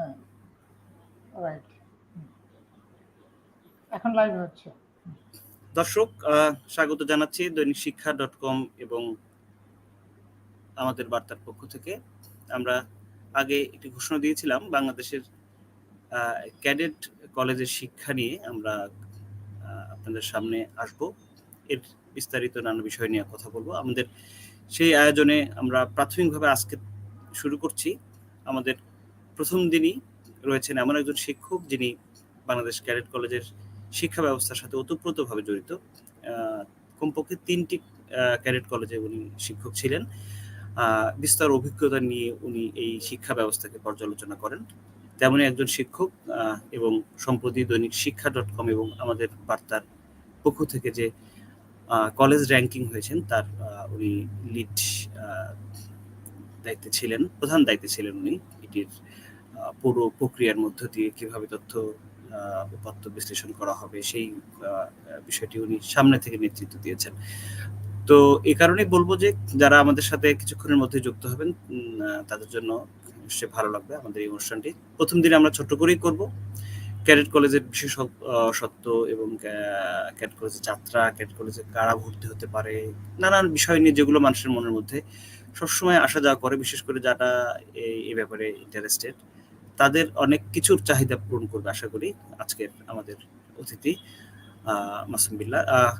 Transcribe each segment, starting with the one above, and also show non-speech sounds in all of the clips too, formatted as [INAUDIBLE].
হ্যাঁ। এখন লাইভ হচ্ছে। দর্শক স্বাগত জানাচ্ছি দৈনিক শিক্ষা ডট কম এবং আমাদের বার্তার পক্ষ থেকে। আমরা আগে একটি ঘোষণা দিয়েছিলাম, বাংলাদেশের ক্যাডেট কলেজের শিক্ষা নিয়ে আমরা আপনাদের সামনে আসব। এর বিস্তারিত নানা বিষয় নিয়ে কথা বলব। আমাদের সেই আয়োজনে আমরা প্রাথমিকভাবে আজকে শুরু করছি। আমাদের প্রথম দিনই রয়েছেন এমন একজন শিক্ষক যিনি বাংলাদেশ ক্যাডেট কলেজের শিক্ষা ব্যবস্থার সাথে ওতপ্রোতভাবে জড়িত। কমপক্ষে তিনটি ক্যাডেট কলেজে উনি শিক্ষক ছিলেন। বিস্তর অভিজ্ঞতা নিয়ে উনি এই শিক্ষা ব্যবস্থাকে পর্যালোচনা করেন। তেমনই একজন শিক্ষক এবং সম্প্রতি দৈনিক শিক্ষা ডট কম এবং আমাদের বার্তার পক্ষ থেকে যে কলেজ র্যাঙ্কিং হয়েছেন, তার উনি লিড দায়িত্বে ছিলেন, প্রধান দায়িত্বে ছিলেন উনি। এটির পুরো প্রক্রিয়ার মধ্য দিয়ে কীভাবে তথ্য উপাত্ত বিশ্লেষণ করা হবে সেই বিষয়টি উনি সামনে থেকে নেতৃত্ব দিয়েছেন। তো এই কারণেই বলব যে যারা আমাদের সাথে কিছুক্ষণের মধ্যে যুক্ত হবেন তাদের জন্য নিশ্চয়ই ভালো লাগবে আমাদের এই অনুষ্ঠানটি। প্রথম দিনে আমরা ছোট্ট করেই করব। ক্যাডেট কলেজের বিশেষ সত্য এবং ক্যাডেট কলেজের যাত্রা ক্যাডেট কলেজে কারা ভর্তি হতে পারে, নানান বিষয় নিয়ে যেগুলো মানুষের মনের মধ্যে সবসময় আসা যাওয়া করে, বিশেষ করে যারা এই ব্যাপারে ইন্টারেস্টেড তাদের অনেক কিছুর চাহিদা পূরণ করবে আশা করি আজকের আমাদের অতিথি আহ, মাসুম বিল্লাহ আহ,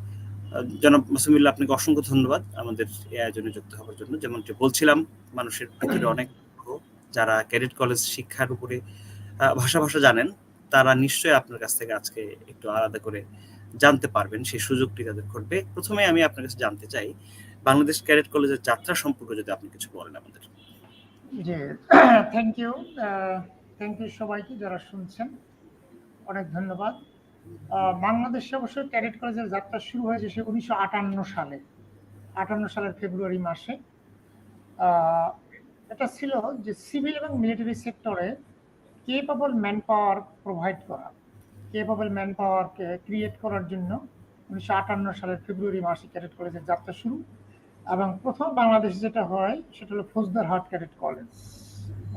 জনাব মাসুম বিল্লাহ আপনাকে অসংখ্য ধন্যবাদ আমাদের এই আয়োজনে যুক্ত হওয়ার জন্য। যেমনটি বলছিলাম মানুষের ভিতরে অনেক যারা ক্যাডেট কলেজ শিক্ষার উপরে ভাষা ভাষা জানেন তারা নিশ্চয়ই আপনার কাছ থেকে আজকে একটু আলাদা করে জানতে পারবেন সেই সুযোগটি তাদের ঘটবে। প্রথমে আমি আপনার কাছে জানতে চাই বাংলাদেশ ক্যাডেট কলেজের যাত্রা সম্পর্কে যদি আপনি কিছু বলেন আমাদের। জি [CLEARS THROAT] থ্যাংক ইউ থ্যাংক ইউ সবাইকে যারা শুনছেন। অনেক ধন্যবাদ। বাংলাদেশে অবশ্য ক্যাডেট কলেজের যাত্রা শুরু হয়েছে সে উনিশশো আটান্ন সালে। আটান্ন সালের ফেব্রুয়ারি মাসে। এটা ছিল যে সিভিল এবং মিলিটারি সেক্টরে কেপাবল ম্যান পাওয়ার প্রোভাইড করা। কেপাবল ম্যান পাওয়ারকে ক্রিয়েট করার জন্য উনিশশো আটান্ন সালের ফেব্রুয়ারি মাসে ক্যাডেট কলেজের যাত্রা শুরু। এবং প্রথম বাংলাদেশে যেটা হয়, সেটা হলো Faujdar Faujdarhat cadet college.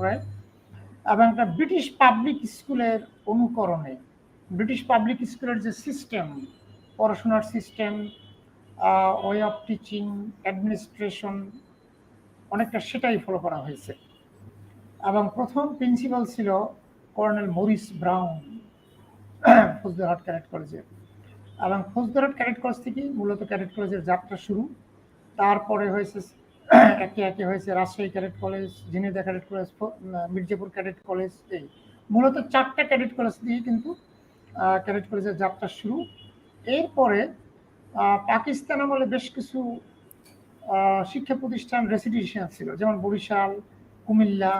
Right এবং একটা ব্রিটিশ পাবলিক স্কুলের অনুকরণে, ব্রিটিশ পাবলিক স্কুলের যে সিস্টেম পড়াশোনার system way of teaching administration অনেকটা সেটাই ফলো করা হয়েছে। এবং প্রথম প্রিন্সিপাল ছিল colonel Morris Brown, Faujdarhat cadet কলেজে। এবং ফৌজদারহাট ক্যাডেট কলেজ থেকেই মূলত ক্যাডেট কলেজের যাত্রা শুরু। তারপরে হয়েছে একে একে হয়েছে, Rajshahi cadet college Jhenaida cadet college Mirzapur cadet college, এই মূলত চারটা ক্যাডেট কলেজ দিয়ে কিন্তু ক্যাডেট কলেজের যাত্রা শুরু। এরপরে পাকিস্তান আমলে বেশ কিছু শিক্ষা প্রতিষ্ঠান রেসিডেন্সিয়াল ছিল, যেমন বরিশাল, কুমিল্লা,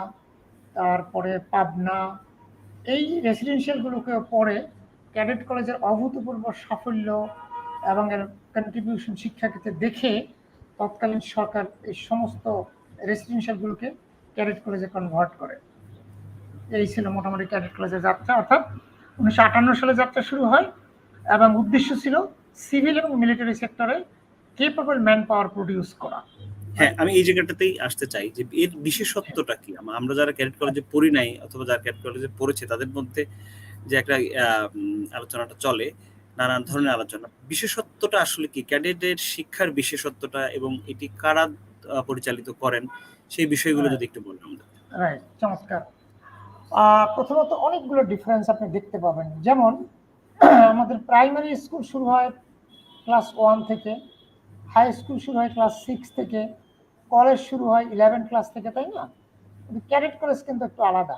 তারপরে পাবনা। এই রেসিডেন্সিয়ালগুলোকে পরে ক্যাডেট কলেজের অভূতপূর্ব সাফল্য এবং এর কন্ট্রিবিউশন শিক্ষাক্ষেত্রে দেখে তৎকালীন সরকার এই সমস্ত রেসিডেন্সিয়ালগুলোকে ক্যাডেট কলেজে কনভার্ট করে। এই ছিল মোটামুটি ক্যাডেট কলেজের যাত্রা, অর্থাৎ উনিশশো আটান্ন সালে যাত্রা শুরু হয় এবং উদ্দেশ্য ছিল সিভিল এবং মিলিটারি সেক্টরে কেপেবল ম্যান পাওয়ার প্রডিউস করা। হ্যাঁ আমি এই জায়গাটাতেই আসতে চাই যে এর বিশেষত্বটা কি? আমরা যারা ক্যাডেট কলেজে পড়ি নাই অথবা যারা ক্যাডেট কলেজে পড়েছে, তাদের মধ্যে যে একটা আলোচনাটা চলে নানান ধরনের আলোচনা। বিশেষত্বটা আসলে কি? ক্যাডেটের শিক্ষার বিশেষত্বটা এবং এটি কারা পরিচালিত করেন সেই বিষয়গুলো যদি একটু বলেন আমাদের। রাইট চমৎকার। প্রথমত অনেকগুলো ডিফারেন্স আপনি দেখতে পাবেন। যেমন [CLEARS THROAT] আমাদের প্রাইমারি স্কুল শুরু হয় ক্লাস ওয়ান থেকে হাই স্কুল শুরু হয় ক্লাস সিক্স থেকে কলেজ শুরু হয় ইলেভেন ক্লাস থেকে তাই না? ক্যাডেট কলেজ কিন্তু একটু আলাদা।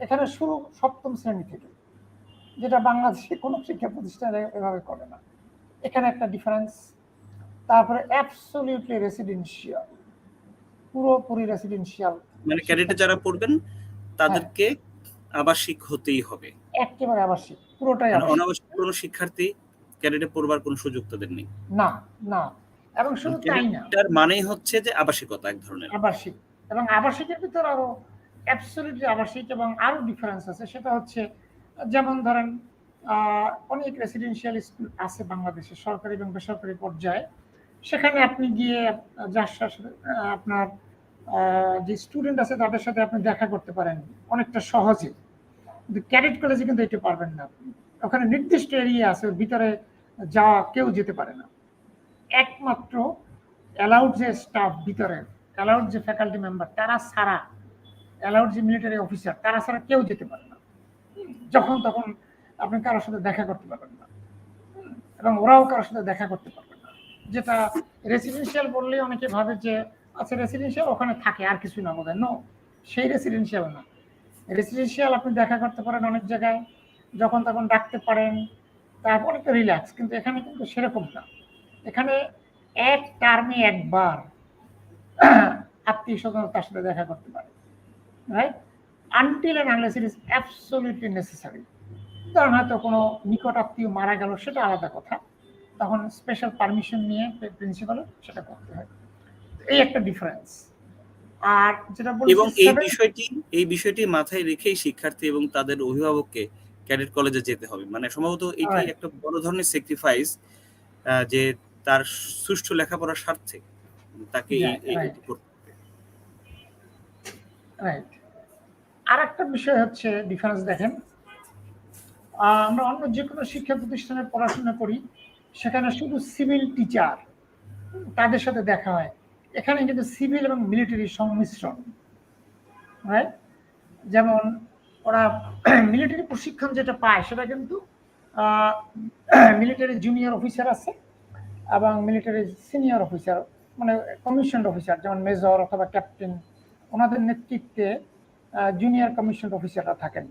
এখানে শুরু সপ্তম শ্রেণি থেকে। যেটা বাংলাদেশে কোনো শিক্ষা প্রতিষ্ঠানে এভাবে করে না। এখানে একটা ডিফারেন্স তারপরে অ্যাবসলিউটলি রেসিডেন্সিয়াল পুরোপুরি রেসিডেন্সিয়াল মানে ক্যাডেটে যারা পড়বেন তাদেরকে আবাসিক হতেই হবে। একেবারে আবাসিক পুরোটাই মানে অনাবাসিক কোনো শিক্ষার্থী ক্যাডেটে পড়বার কোনো সুযোগ তাদের নেই। না না। এবং শুধু তাই না। এটার মানেই হচ্ছে যে আবাসিকতা এক ধরনের। আবাসিক। এবং আবাসিকের ভিতর আরও অ্যাবসলিউটলি আবাসিক এবং আরও ডিফারেন্স আছে। সেটা হচ্ছে যেমন ধরেন অনেক রেসিডেন্সিয়াল স্কুল আছে বাংলাদেশে সরকারি এবং বেসরকারি পর্যায়ে। সেখানে আপনি গিয়ে যার সাথে, আপনার যে স্টুডেন্ট আছে তাদের সাথে আপনি দেখা করতে পারেন। অনেকটা সহজে। কিন্তু ক্যাডেট কলেজে কিন্তু এটা পারবেন না। ওখানে নির্দিষ্ট এরিয়া আছে ভিতরে যাওয়া কেউ যেতে পারে না। একমাত্র অ্যালাউড যে স্টাফ ভিতরে অ্যালাউড যে ফ্যাকাল্টি মেম্বার তারা ছাড়া অ্যালাউড যে মিলিটারি অফিসার তারা ছাড়া কেউ যেতে পারে না। যখন তখন আপনি কারোর সাথে দেখা করতে পারবেন না। এবং ওরাও কারোর সাথে দেখা করতে পারবে না। যেটা রেসিডেন্সিয়াল বললে অনেকে ভাবে যে আচ্ছা রেসিডেন্সিয়াল ওখানে থাকে, আর কিছু না বোধ নো সেই রেসিডেন্সিয়াল না। রেসিডেন্সিয়াল আপনি দেখা করতে পারেন অনেক জায়গায়, যখন তখন ডাকতে পারেন তারপর অনেকটা রিল্যাক্স কিন্তু এখানে কিন্তু সেরকম না। এখানে এক টার্মে একবার আত্মীয় স্বজন তার সাথে দেখা করতে পারে। Right until and unless it is absolutely necessary ধরেন হয়তো কোনো নিকট আত্মীয় মারা গেল সেটা আলাদা কথা। তখন স্পেশাল পারমিশন নিয়ে প্রিন্সিপালের সেটা করতে হয়। এই একটা ডিফারেন্স আর যেটা এবং এই বিষয়টি এই বিষয়টি মাথায় রেখেই শিক্ষার্থী এবং তাদের অভিভাবককে ক্যাডেট কলেজে যেতে হবে। মানে সম্ভবত এটি একটা বড় ধরনের স্যাক্রিফাইস যে তার সুষ্ঠু লেখাপড়ার স্বার্থে তাকে এই- করতে রাইট আর একটা বিষয় হচ্ছে ডিফারেন্স দেখেন। আমরা অন্য যে কোনো শিক্ষা প্রতিষ্ঠানে পড়াশোনা করি, সেখানে শুধু সিভিল টিচার তাদের সাথে দেখা হয়। এখানে কিন্তু সিভিল এবং মিলিটারি সংমিশ্রণ রাইট যেমন ওরা মিলিটারি প্রশিক্ষণ যেটা পায়, সেটা কিন্তু মিলিটারি জুনিয়র অফিসার আছে এবং মিলিটারি সিনিয়র অফিসার মানে কমিশন অফিসার যেমন মেজর অথবা ক্যাপ্টেন ওনাদের নেতৃত্বে জুনিয়র কমিশন অফিসাররা থাকেন।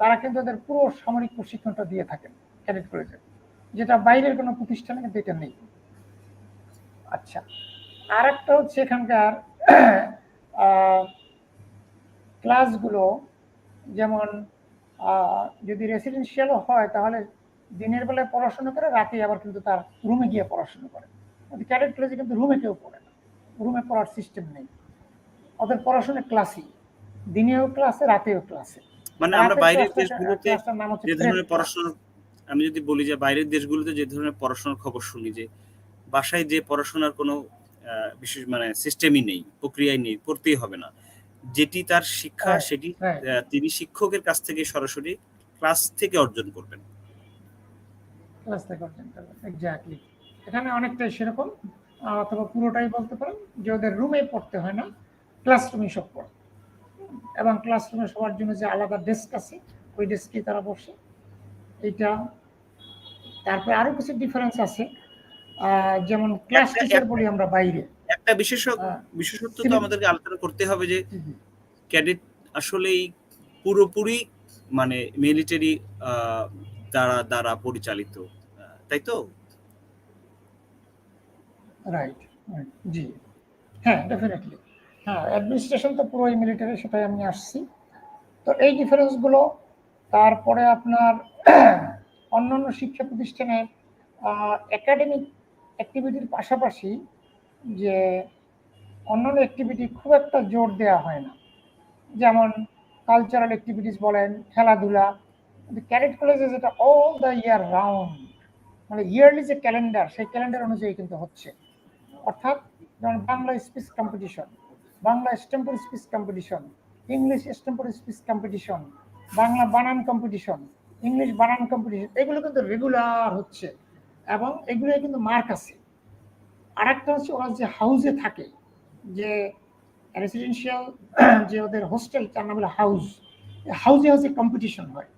তারা কিন্তু তাদের পুরো সামরিক প্রশিক্ষণটা দিয়ে থাকেন ক্যাডেট কলেজে যেটা বাইরের কোনো প্রতিষ্ঠানে কিন্তু এটা নেই। আচ্ছা আর একটা হচ্ছে এখানকার [CLEARS THROAT] ক্লাসগুলো যেমন যদি রেসিডেন্সিয়ালও হয় তাহলে দিনের বেলায় পড়াশোনা করে, রাতে আবার কিন্তু তার রুমে গিয়ে পড়াশোনা করে। ক্যাডেট কলেজে কিন্তু রুমে কেউ পড়ে না। রুমে পড়ার সিস্টেম নেই। ওদের পড়াশোনা ক্লাসই দিনেও ক্লাসে রাতেও ক্লাসে মানে আমরা বাইরের দেশগুলোতে যে ধরনের পড়াশোনা আমি যদি বলি যে বাইরের দেশগুলোতে যে ধরনের পড়াশোনার খবর শুনি যে বাসায় যে পড়াশোনার কোনো বিশেষ মানে সিস্টেমই নেই প্রক্রিয়াই নেই হবে না। যেটি তার শিক্ষা সেটি তিনি শিক্ষকের কাছ থেকে সরাসরি ক্লাস থেকে অর্জন করবেন। ক্লাস থেকে অর্জন করবেন এক্স্যাক্টলি এখানে অনেকটাই সেরকম অথবা পুরোটাই বলতে পারেন যে ওদের রুমে পড়তে হয় না ক্লাসরুমে সব পড়ে। এবং ক্লাসরুমে সবার জন্য যে আলাদা ডেস্ক আছে ওই ডেস্কে তারা বসে। এইটা তারপরে আরও কিছু ডিফারেন্স আছে। যেমন ক্লাস টিচার বলি আমরা বাইরে। একটা বিশেষ বিশেষত্ব তো আমাদেরকে আলোচনা করতে হবে যে ক্যাডেট আসলেই পুরোপুরি মানে মিলিটারি দ্বারা দ্বারা পরিচালিত। তাই তো? রাইট জি। হ্যাঁ ডেফিনেটলি হ্যাঁ অ্যাডমিনিস্ট্রেশন তো পুরোই মিলিটারি সেটাই আমি আসছি। তো এই ডিফারেন্সগুলো তারপরে আপনার [CLEARS THROAT] অন্যান্য শিক্ষা প্রতিষ্ঠানে একাডেমিক অ্যাক্টিভিটির পাশাপাশি যে অন্যান্য অ্যাক্টিভিটি খুব একটা জোর দেওয়া হয় না। যেমন কালচারাল অ্যাক্টিভিটিস বলেন, খেলাধুলা ক্যাডেট কলেজে যেটা অল দ্য ইয়ার রাউন্ড মানে ইয়ারলি যে ক্যালেন্ডার সেই ক্যালেন্ডার অনুযায়ী কিন্তু হচ্ছে। অর্থাৎ যেমন Bangla speech competition Bangla extempore speech competition, English extempore speech competition, Bangla বানান কম্পিটিশন, ইংলিশ বানান কম্পিটিশন, এগুলো কিন্তু রেগুলার হচ্ছে এবং এগুলো কিন্তু মার্ক আছে। আর একটা হচ্ছে ওরা যে হাউসে থাকে, যে রেসিডেন্সিয়াল [CLEARS THROAT] যে ওদের হোস্টেল তার নাম হলো হাউস হাউসে হাউসে কম্পিটিশন হয়।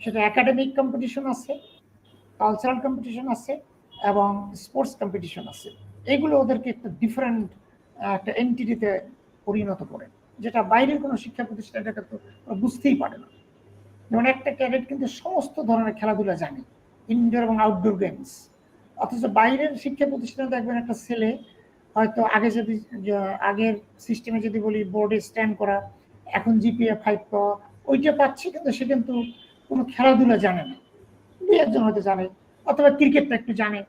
সেটা একাডেমিক কম্পিটিশন আছে কালচারাল কম্পিটিশন আছে এবং স্পোর্টস কম্পিটিশন আছে। এগুলো ওদেরকে একটা ডিফারেন্ট একটা এন্টিটিতে পরিণত করে। যেটা বাইরের কোনো শিক্ষা প্রতিষ্ঠান এটাকে তো বুঝতেই পারে না। যেমন একটা ক্যাডেট কিন্তু সমস্ত ধরনের খেলাধুলা জানে ইনডোর এবং আউটডোর গেমস অথচ বাইরের শিক্ষা প্রতিষ্ঠানে দেখবেন একটা ছেলে, হয়তো আগে যদি আগের সিস্টেমে যদি বলি বোর্ডে স্ট্যান্ড করা, এখন জিপিএ ফাইভ পাওয়া, ওইটা পাচ্ছে কিন্তু সে কিন্তু কোনো খেলাধুলা জানে না। দুই একজন হয়তো জানে, অথবা ক্রিকেটটা একটু জানে।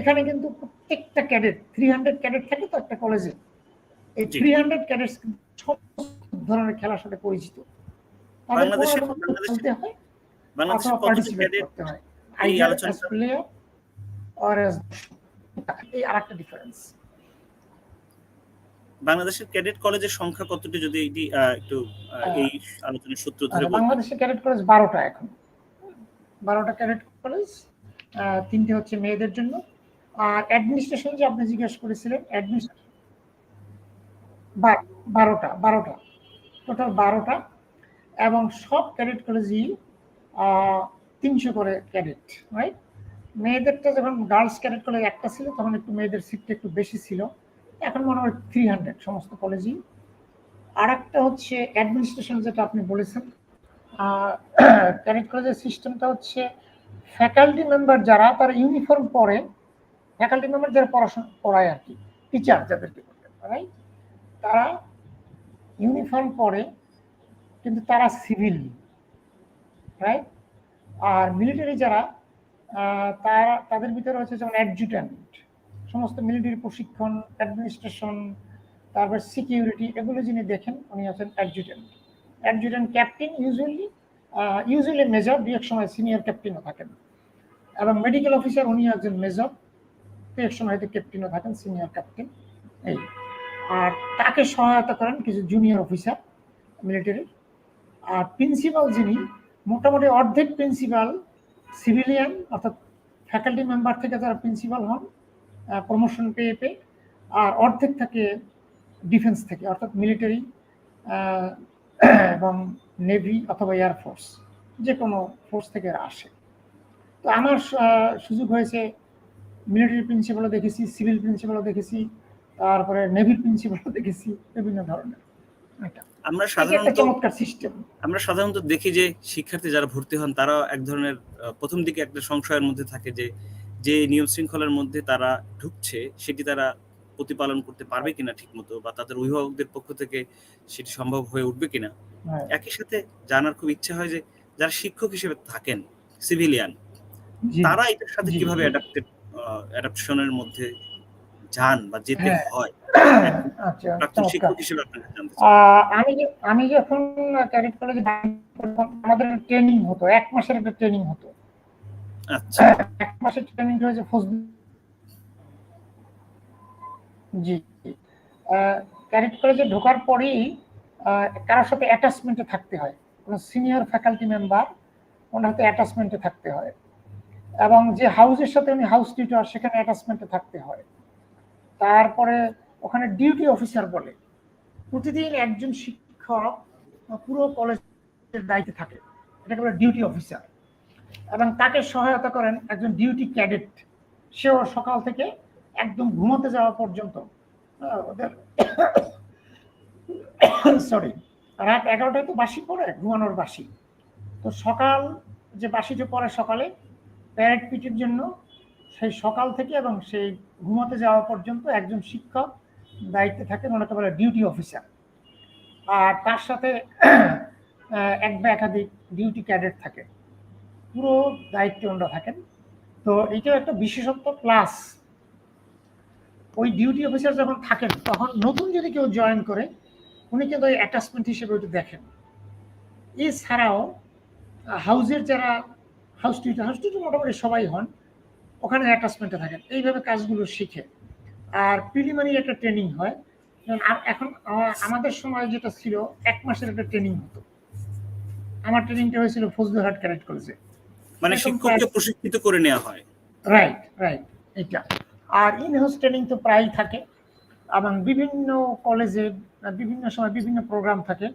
এখানে কিন্তু প্রত্যেকটা ক্যাডেট থ্রি হান্ড্রেড ক্যাডেট থাকে তো একটা কলেজে এই থ্রি হান্ড্রেড ক্যাডেট সমস্ত ধরনের খেলার সাথে পরিচিত। বাংলাদেশে- কোনো না কোনো বাংলাদেশে হয় বাংলাদেশে অথবা ক্যাডেট এই আলোচনা প্লেয়ার অর অ্যাজ এই আরেকটা ডিফারেন্স বাংলাদেশের ক্যাডেট কলেজের সংখ্যা কতটি যদি এটি একটু এই আলোচনার সূত্র ধরে আচ্ছা, বলতেন। বাংলাদেশে ক্যাডেট কলেজ বারোটা এখন। বারোটা ক্যাডেট কলেজ তিনটে হচ্ছে মেয়েদের জন্য। আর অ্যাডমিনিস্ট্রেশন যে আপনি জিজ্ঞেস করেছিলেন অ্যাডমিনিস্ট্রেশন বারোটা বারোটা। টোটাল বারোটা। এবং সব ক্যাডেট কলেজই তিনশো করে ক্যাডেট রাইট মেয়েদেরটা যখন গার্লস ক্যাডেট কলেজ একটা ছিল, তখন একটু মেয়েদের সিটটা একটু বেশি ছিল। এখন মনে হয় থ্রি হান্ড্রেড সমস্ত কলেজই আর একটা হচ্ছে অ্যাডমিনিস্ট্রেশন যেটা আপনি বলেছেন। ক্যাডেট কলেজের সিস্টেমটা হচ্ছে ফ্যাকাল্টি মেম্বার যারা, তারা ইউনিফর্ম পরে ফ্যাকাল্টি মেম্বার যারা পড়াশোনা পড়ায় আর কি টিচার যাদেরকে রাইট তারা ইউনিফর্ম পরে, কিন্তু তারা সিভিল রাইট আর মিলিটারি যারা তারা, তাদের ভিতরে হচ্ছে যেমন অ্যাডজুট্যান্ট সমস্ত মিলিটারি প্রশিক্ষণ অ্যাডমিনিস্ট্রেশন তারপর সিকিউরিটি এগুলো যিনি দেখেন, উনি আছেন adjutant adjutant captain usually usually major দু এক সময় সিনিয়র ক্যাপ্টেনও থাকেন। এবং মেডিকেল অফিসার উনি একজন মেজর দু এক সময় হয়তো ক্যাপ্টেনও থাকেন সিনিয়র ক্যাপ্টেন এই। আর তাকে সহায়তা করেন কিছু জুনিয়র অফিসার মিলিটারির আর প্রিন্সিপাল যিনি, মোটামুটি অর্ধেক প্রিন্সিপাল সিভিলিয়ান অর্থাৎ ফ্যাকাল্টি মেম্বার থেকে তারা প্রিন্সিপাল হন প্রমোশন পেয়ে পেয়ে, আর অর্ধেক থাকে ডিফেন্স থেকে, অর্থাৎ মিলিটারি [COUGHS] এবং নেভি অথবা এয়ারফোর্স যে কোনো ফোর্স থেকে আসে। তো আমার সুযোগ হয়েছে মিলিটারি প্রিন্সিপালও দেখেছি সিভিল প্রিন্সিপালও দেখেছি তারপরে নেভির প্রিন্সিপালও দেখেছি বিভিন্ন ধরনের। আমরা সাধারণত সিস্টেম আমরা সাধারণত দেখি যে শিক্ষার্থী যারা ভর্তি হন তারা এক ধরনের প্রথম দিকে একটা সংশয়ের মধ্যে থাকে যে যে নিয়ম শৃঙ্খলার মধ্যে তারা ঢুকছে সেটি তারা প্রতিপালন করতে পারবে কিনা ঠিকমতো বা তাদের অভিভাবকদের পক্ষ থেকে সেটি সম্ভব হয়ে উঠবে কিনা। হ্যাঁ, একই সাথে জানার খুব ইচ্ছা হয় যে যারা শিক্ষক হিসেবে থাকেন সিভিলিয়ান তারা এটার সাথে কীভাবে অ্যাডাপ্টেড অ্যাডাপশনের মধ্যে যান বা যেতে হ্যাঁ। হয়। [COUGHS] আচ্ছা আমি যে- আমি যখন ক্যাডেট কলেজে আমাদের ট্রেনিং হতো এক মাসের একটা ট্রেনিং হতো। আচ্ছা। এক মাসের ট্রেনিং হয়েছে জি ক্যাডেট কলেজে ঢোকার পরেই কারোর সাথে অ্যাটাচমেন্টে থাকতে হয়। কোনো সিনিয়র ফ্যাকাল্টি মেম্বার ওনার সাথে অ্যাটাচমেন্টে থাকতে হয়। এবং যে হাউসের সাথে উনি হাউস টিচার সেখানে অ্যাটাচমেন্টে থাকতে হয়। তারপরে ওখানে ডিউটি অফিসার বলে। প্রতিদিন একজন শিক্ষক পুরো কলেজের দায়িত্বে থাকে। এটাকে বলে ডিউটি অফিসার এবং তাকে সহায়তা করেন একজন ডিউটি ক্যাডেট সেও সকাল থেকে একদম ঘুমোতে যাওয়া পর্যন্ত ওদের সরি রাত এগারোটায় তো বাসি পড়ে, ঘুমানোর বাসি। তো সকাল যে বাসিটা পড়ে সকালে প্যারেড পিটির জন্য সেই সকাল থেকে এবং সেই ঘুমাতে যাওয়া পর্যন্ত একজন শিক্ষক দায়িত্বে থাকেন, ওনাকে বলে ডিউটি অফিসার। আর তার সাথে এক বা একাধিক ডিউটি ক্যাডেট থাকে। পুরো দায়িত্বে ওনারা থাকেন। তো এইটাও একটা বিশেষত্ব প্লাস ওই ডিউটি অফিসার যখন থাকেন, তখন নতুন যদি কেউ জয়েন করে, উনি কিন্তু ওই অ্যাটাচমেন্ট হিসেবে ওইটা দেখেন। এছাড়াও হাউজের যারা হাউস টিচার হাউস টিচার মোটামুটি সবাই হন। ওখানে অ্যাটাচমেন্টে থাকেন এইভাবে কাজগুলো শিখে। আর প্রিলিমিনারি একটা ট্রেনিং হয়। এখন আমাদের সময় যেটা ছিল এক মাসের একটা ট্রেনিং হতো। আমার ট্রেনিংটা হয়েছিল ফজলুরহাট ক্যাডেট কলেজে। মানে শিক্ষককে প্রশিক্ষিত করে নেওয়া হয়। রাইট রাইট এটা আর ইন হাউস ট্রেনিং তো প্রায়ই থাকে। এবং বিভিন্ন কলেজে বিভিন্ন সময় বিভিন্ন প্রোগ্রাম থাকে।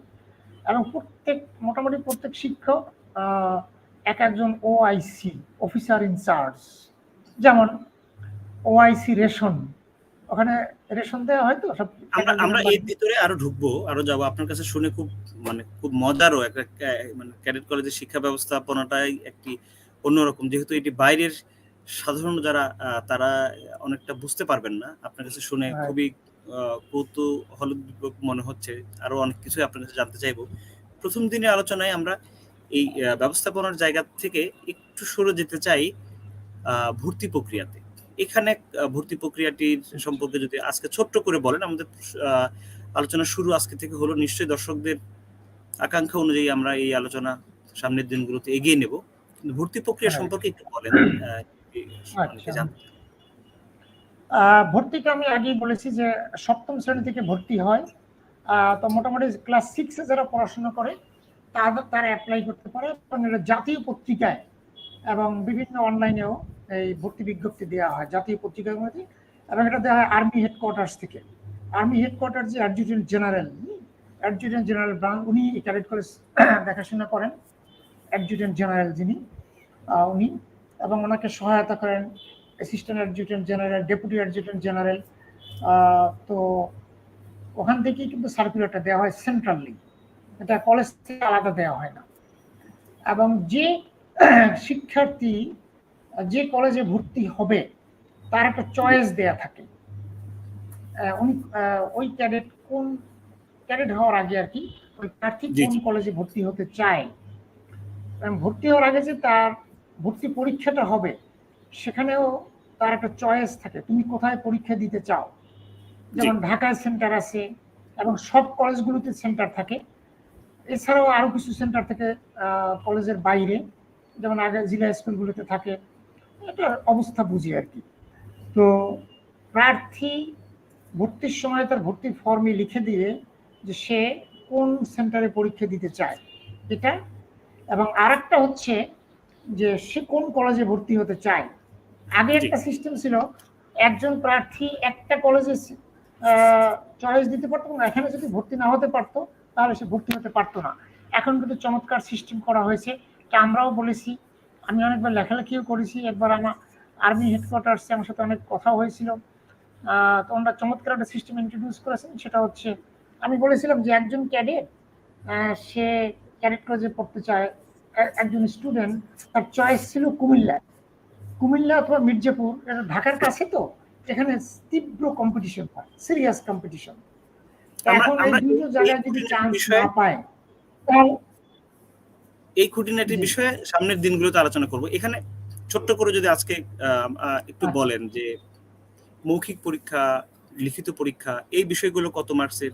এবং প্রত্যেক মোটামুটি প্রত্যেক শিক্ষক এক একজন OIC officer in in charge যেমন ওআইসি রেশন। ওখানে রেশন দেওয়া হয় তো সব আমরা আমরা এর ভিতরে আরও ঢুকবো আরও যাব। আপনার কাছে শুনে খুব মানে খুব মজারও একটা মানে ক্যাডেট কলেজের শিক্ষা ব্যবস্থাপনাটাই একটি অন্যরকম। যেহেতু এটি বাইরের সাধারণ যারা তারা অনেকটা বুঝতে পারবেন না। আপনার কাছে শুনে খুবই কৌতূহল মনে হচ্ছে। আরও অনেক কিছুই আপনার কাছে জানতে চাইব। প্রথম দিনের আলোচনায় আমরা এই ব্যবস্থাপনার জায়গা থেকে একটু সরে যেতে চাই। ভর্তি প্রক্রিয়াতে। এখানে ভর্তি প্রক্রিয়াটির সম্পর্কে যদি আজকে ছোট্ট করে বলেন আমাদের আলোচনা শুরু আজকে থেকে হলো নিশ্চয়ই দর্শকদের আকাঙ্ক্ষা অনুযায়ী আমরা এই আলোচনা সামনের দিনগুলোতে এগিয়ে নেব। কিন্তু ভর্তি প্রক্রিয়া হ্যাঁ। সম্পর্কে একটু বলেন আচ্ছা। ভর্তিটা আমি আগেই বলেছি যে সপ্তম শ্রেণি থেকে ভর্তি হয়। তো মোটামুটি ক্লাস সিক্সে যারা পড়াশোনা করে তারা অ্যাপ্লাই করতে পারে। এবং এটা জাতীয় পত্রিকায় এবং বিভিন্ন অনলাইনেও এই ভর্তি বিজ্ঞপ্তি দেওয়া হয়, জাতীয় পত্রিকার মধ্যে এবং এটা দেওয়া হয় আর্মি হেডকোয়ার্টার্স থেকে। আর্মি হেডকোয়ার্টার যে adjutant general adjutant general Brown উনি ক্যাডেট কলেজ [CLEARS THROAT] দেখাশোনা করেন। অ্যাডজুটেন্ট জেনারেল যিনি উনি। এবং ওনাকে সহায়তা করেন assistant adjutant general deputy adjutant general তো ওখান থেকেই কিন্তু সার্কুলারটা দেওয়া হয় সেন্ট্রালি এটা কলেজ থেকে আলাদা দেওয়া হয় না। এবং যে [CLEARS THROAT] শিক্ষার্থী যে কলেজে ভর্তি হবে তার একটা চয়েস দেয়া থাকে। উনি ওই ক্যাডেট কোন ক্যাডেট হওয়ার আগে আর কি ওই প্রার্থী কোন কলেজে ভর্তি হতে চায়। ভর্তি হওয়ার আগে যে তার ভর্তি পরীক্ষাটা হবে সেখানেও তার একটা চয়েস থাকে তুমি কোথায় পরীক্ষা দিতে চাও? যেমন ঢাকায় সেন্টার আছে এবং সব কলেজগুলোতে সেন্টার থাকে। এছাড়াও আরও কিছু সেন্টার থেকে কলেজের বাইরে যেমন আগে জেলা স্কুলগুলোতে থাকে এটা অবস্থা বুঝি আর কি। তো প্রার্থী ভর্তির সময় তার ভর্তির ফর্মে লিখে দিয়ে যে সে কোন সেন্টারে পরীক্ষা দিতে চায় এটা। এবং আরেকটা হচ্ছে যে সে কোন কলেজে ভর্তি হতে চায়। আগে একটা সিস্টেম ছিল একজন প্রার্থী একটা কলেজে চয়েস দিতে পারতো এবং এখানে যদি ভর্তি না হতে পারতো তাহলে সে ভর্তি হতে পারতো না। এখন কিন্তু চমৎকার সিস্টেম করা হয়েছে। এটা আমরাও বলেছি। আমি অনেকবার লেখালেখিও করেছি। একবার আমার আর্মি হেডকোয়ার্টার্সে আমার সাথে অনেক কথা হয়েছিল। তো ওনারা চমৎকার একটা সিস্টেম ইন্ট্রোডিউস করেছেন। সেটা হচ্ছে আমি বলেছিলাম যে একজন ক্যাডেট সে ক্যাডেট কলেজে পড়তে চায়। একজন স্টুডেন্ট তার চয়েস ছিল কুমিল্লা। কুমিল্লা অথবা মির্জাপুর এটা ঢাকার কাছে তো এখানে তীব্র কম্পিটিশন হয় সিরিয়াস কম্পিটিশন এখন এই দুটো জায়গায় যদি চান্স না পায় তাহলে এই খুঁটিনাটি বিষয়ে সামনের দিনগুলোতে আলোচনা করব। এখানে ছোট্ট করে যদি আজকে একটু আচ্ছা। বলেন যে মৌখিক পরীক্ষা লিখিত পরীক্ষা এই বিষয়গুলো কত মার্কসের?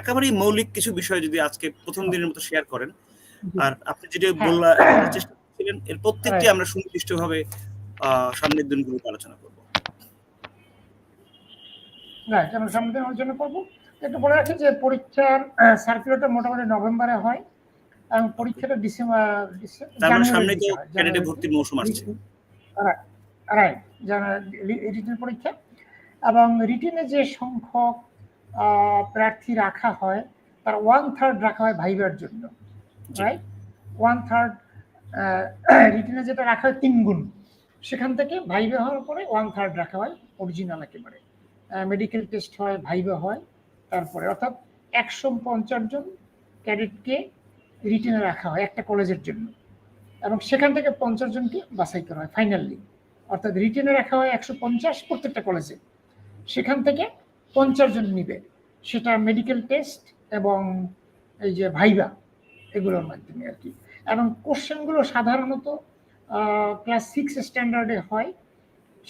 একেবারেই মৌলিক কিছু বিষয় যদি আজকে প্রথম দিনের মতো শেয়ার করেন। আর আপনি যেটা হ্যাঁ। চেষ্টা করছিলেন এর প্রত্যেকটি আমরা সুনির্দিষ্টভাবে সামনের দিনগুলোতে আলোচনা করব। রাইট আমরা সামনে আলোচনা করব। একটু বলে রাখি যে পরীক্ষার সার্কুলারটা মোটামুটি নভেম্বরে হয়। এবং পরীক্ষাটা ডিসেম্বর মানে সামনে তো ক্যাডেটে ভর্তির মৌসুম আসছে। রাইট রিটেন পরীক্ষা। এবং রিটেনে যে সংখ্যক প্রার্থী রাখা হয় তার ওয়ান থার্ড রাখা হয় ভাইবার জন্য। রাইট ওয়ান থার্ড রিটেনে যেটা রাখা হয় তিন গুণ। সেখান থেকে ভাইবে হওয়ার পরে ওয়ান থার্ড রাখা হয় অরিজিনাল একেবারে। মেডিকেল টেস্ট হয় ভাইবে হয় তারপরে। অর্থাৎ একশো পঞ্চাশ জন ক্যাডেটকে রিটেনে রাখা হয় একটা কলেজের জন্য। এবং সেখান থেকে পঞ্চাশ জনকে বাছাই করা হয় ফাইনালি অর্থাৎ রিটেনে রাখা হয় একশো পঞ্চাশ প্রত্যেকটা কলেজে। সেখান থেকে পঞ্চাশ জন নিবে। সেটা মেডিকেল টেস্ট এবং এই যে ভাইবা, এগুলোর মাধ্যমে আর কি। এবং কোশ্চেনগুলো সাধারণত ক্লাস সিক্স স্ট্যান্ডার্ডে হয়।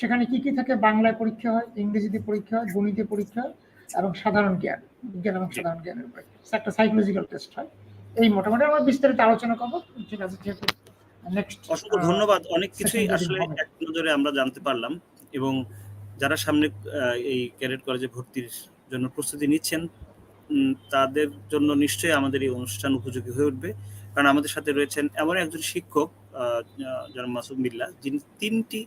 সেখানে কি কি থাকে? বাংলায় পরীক্ষা হয়, ইংরেজিতে পরীক্ষা হয়, গণিতে পরীক্ষা হয় এবং সাধারণ জ্ঞান, বিজ্ঞান এবং সাধারণ জ্ঞানের উপরে। একটা সাইকোলজিক্যাল টেস্ট হয়। এই মোটামুটি আমরা বিস্তারিত আলোচনা করব। ঠিক আছে যেহেতু অসংখ্য ধন্যবাদ। অনেক কিছুই আসলে এক নজরে আমরা জানতে পারলাম এবং যারা সামনে এই ক্যাডেট কলেজে ভর্তির জন্য প্রস্তুতি নিচ্ছেন তাদের জন্য নিশ্চয়ই আমাদের এই অনুষ্ঠান উপযোগী হয়ে উঠবে। কারণ আমাদের সাথে রয়েছেন এমন একজন শিক্ষক আহ, মাসুম মিল্লা যিনি তিনটি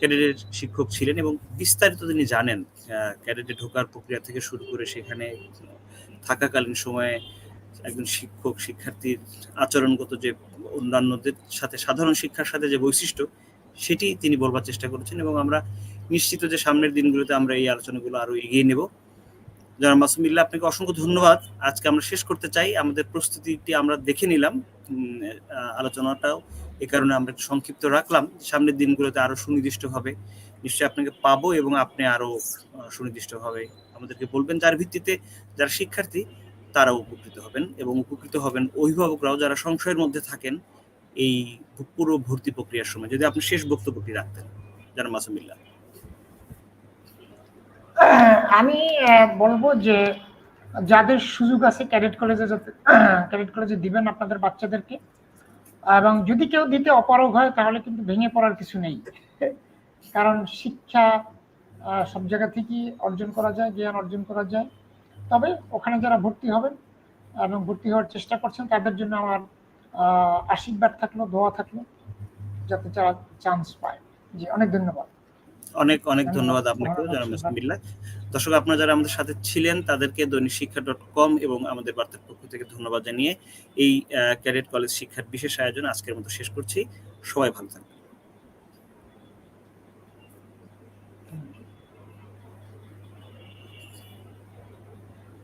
ক্যাডেটের শিক্ষক ছিলেন এবং বিস্তারিত তিনি জানেন আহ, ক্যাডেটে ঢোকার প্রক্রিয়া থেকে শুরু করে সেখানে থাকাকালীন সময়ে একজন শিক্ষক শিক্ষার্থীর আচরণগত যে অন্যান্যদের সাথে সাধারণ শিক্ষার সাথে যে বৈশিষ্ট্য সেটি তিনি বলবার চেষ্টা করেছেন এবং আমরা নিশ্চিত যে সামনের দিনগুলোতে আমরা এই আলোচনাগুলো আরও এগিয়ে নেব। যারা মাসুমিল্লা আপনাকে অসংখ্য ধন্যবাদ। আজকে আমরা শেষ করতে চাই। আমাদের প্রস্তুতিটি আমরা দেখে নিলাম। আলোচনাটাও এ কারণে আমরা সংক্ষিপ্ত রাখলাম। সামনের দিনগুলোতে আরও সুনির্দিষ্টভাবে নিশ্চয়ই আপনাকে পাবো এবং আপনি আরও আহ, সুনির্দিষ্টভাবে আমাদেরকে বলবেন যার ভিত্তিতে যারা শিক্ষার্থী তারা উপকৃত হবেন এবং উপকৃত হবেন অভিভাবকরাও যারা সংশয়ের মধ্যে থাকেন এই পুরো ভর্তি প্রক্রিয়ার সময়। যদি আপনি শেষ বক্তব্যটি রাখতেন যারা মাসুমিল্লা আমি বলব যে যাদের সুযোগ আছে ক্যাডেট কলেজে যাতে, [CLEARS THROAT] ক্যাডেট কলেজে দিবেন আপনাদের বাচ্চাদেরকে। এবং যদি কেউ দিতে অপারগ হয়, তাহলে কিন্তু ভেঙে পড়ার কিছু নেই। কারণ শিক্ষা সব জায়গা থেকেই অর্জন করা যায়, জ্ঞান অর্জন করা যায়। তবে ওখানে যারা ভর্তি হবেন এবং ভর্তি হওয়ার চেষ্টা করছেন তাদের জন্য আমার আশীর্বাদ থাকল দোয়া থাকল যাতে তারা চান্স পায়। জি অনেক ধন্যবাদ। অনেক অনেক ধন্যবাদ। আপনাকেও জনাব। বিল্লাহ দর্শক আপনারা যারা আমাদের সাথে ছিলেন তাদেরকে দৈনিক শিক্ষা ডট কম এবং আমাদের বার্তার পক্ষ থেকে ধন্যবাদ জানিয়ে এই ক্যাডেট কলেজ শিক্ষার বিশেষ আয়োজন আজকের মতো শেষ করছি। সবাই ভালো থাকবেন।